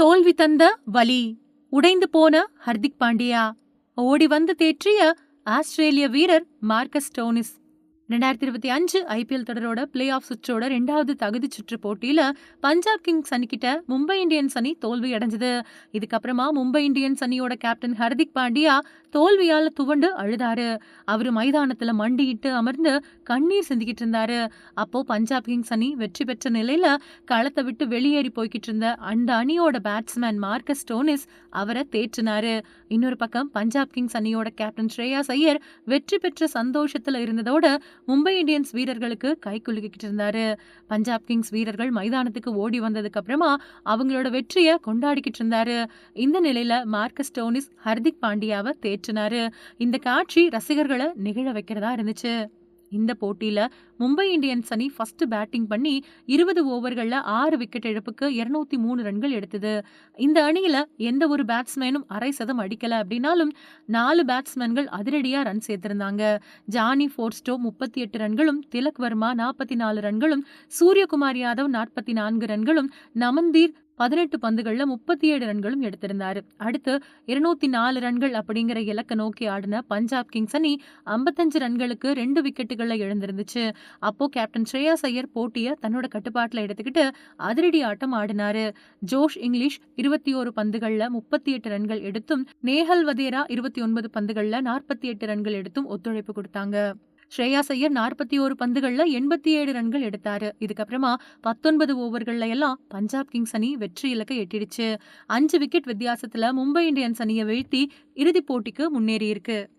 தோல்வி தந்த வலி. உடைந்து போன ஹர்திக் பாண்டியா. ஓடி வந்து தேற்றிய ஆஸ்திரேலிய வீரர் மார்க்கஸ் டோனிஸ். ரெண்டாயிரத்தி இருபத்தி அஞ்சு ஐபிஎல் தொடரோட பிளே ஆஃப் சுற்றோட ரெண்டாவது தகுதி சுற்று போட்டியில் பஞ்சாப் கிங்ஸ் அணிக்கிட்ட மும்பை இந்தியன்ஸ் அணி தோல்வி அடைஞ்சது. இதுக்கப்புறமா மும்பை இந்தியன்ஸ் அணியோட கேப்டன் ஹர்திக் பாண்டியா தோல்வியால துவண்டு அழுதாரு. அவரு மைதானத்துல மண்டியிட்டு அமர்ந்து கண்ணீர் சிந்திக்கிட்டு இருந்தாரு. அப்போ பஞ்சாப் கிங்ஸ் அணி வெற்றி பெற்ற நிலையில களத்தை விட்டு வெளியேறி போய்கிட்டு இருந்த அந்த அணியோட பேட்ஸ்மேன் மார்க்கஸ் டோனிஸ் அவரை தேற்றினாரு. இன்னொரு பக்கம் பஞ்சாப் கிங்ஸ் அணியோட கேப்டன் ஸ்ரேயா ஐயர் வெற்றி பெற்ற சந்தோஷத்தில் இருந்ததோட மும்பை இந்தியன்ஸ் வீரர்களுக்கு கை குலுக்கிக்கிட்டு இருந்தாரு. பஞ்சாப் கிங்ஸ் வீரர்கள் மைதானத்துக்கு ஓடி வந்ததுக்கு அப்புறமா அவங்களோட வெற்றியை கொண்டாடிக்கிட்டு இருந்தாரு. இந்த நிலையில மார்க்கஸ் டோனிஸ் ஹர்திக் பாண்டியாவை தேற்றினாரு. இந்த காட்சி ரசிகர்களை நிகழ வைக்கிறதா இருந்துச்சு. இந்த போட்டியில மும்பை இந்தியன்ஸ் அணி ஃபர்ஸ்ட் பேட்டிங் பண்ணி இருபது ஓவர்கள்ல ஆறு விக்கெட் இழப்புக்கு இருநூத்தி மூணு ரன்கள் எடுத்தது. இந்த அணியில எந்த ஒரு பேட்ஸ்மேனும் அரை சதம் அடிக்கல அப்படின்னாலும் நாலு பேட்ஸ்மேன்கள் அதிரடியா ரன் சேர்த்திருந்தாங்க. ஜானி ஃபோர்ஸ்டோ முப்பத்தி எட்டு ரன்களும் திலக் வர்மா நாற்பத்தி நாலு ரன்களும் சூரியகுமார் யாதவ் நாற்பத்தி நான்கு ரன்களும் நமந்தீர் பதினெட்டு பந்துகள்ல முப்பத்தி ஏழு ரன்களும் எடுத்திருந்தாரு. அடுத்து இருநூத்தி நாலு ரன்கள் அப்படிங்கிற இலக்க நோக்கி ஆடின பஞ்சாப் கிங்ஸ் அணி ஐம்பத்தஞ்சு ரன்களுக்கு ரெண்டு விக்கெட்டுகள்ல எழுந்திருந்துச்சு. அப்போ கேப்டன் ஸ்ரேயாஸ் ஐயர் போட்டியை தன்னோட கட்டுப்பாட்டுல எடுத்துக்கிட்டு அதிரடி ஆட்டம் ஆடினாரு. ஜோஷ் இங்கிலீஷ் இருபத்தி ஒரு பந்துகள்ல முப்பத்தி எட்டு ரன்கள் எடுத்தும் நேஹல் வதேரா இருபத்தி ஒன்பது பந்துகள்ல நாற்பத்தி எட்டு ரன்கள் எடுத்தும் ஒத்துழைப்பு கொடுத்தாங்க. ஸ்ரேயாஸ் ஐயர் நாற்பத்தி ஒரு பந்துகள்ல எண்பத்தி ஏழு ரன்கள் எடுத்தாரு. இதுக்கப்புறமா பத்தொன்பது ஓவர்கள்ல எல்லாம் பஞ்சாப் கிங்ஸ் அணி வெற்றி இலக்கை எட்டிடுச்சு. அஞ்சு விக்கெட் வித்தியாசத்துல மும்பை இந்தியன்ஸ் அணியை வீழ்த்தி இறுதிப் போட்டிக்கு முன்னேறி இருக்கு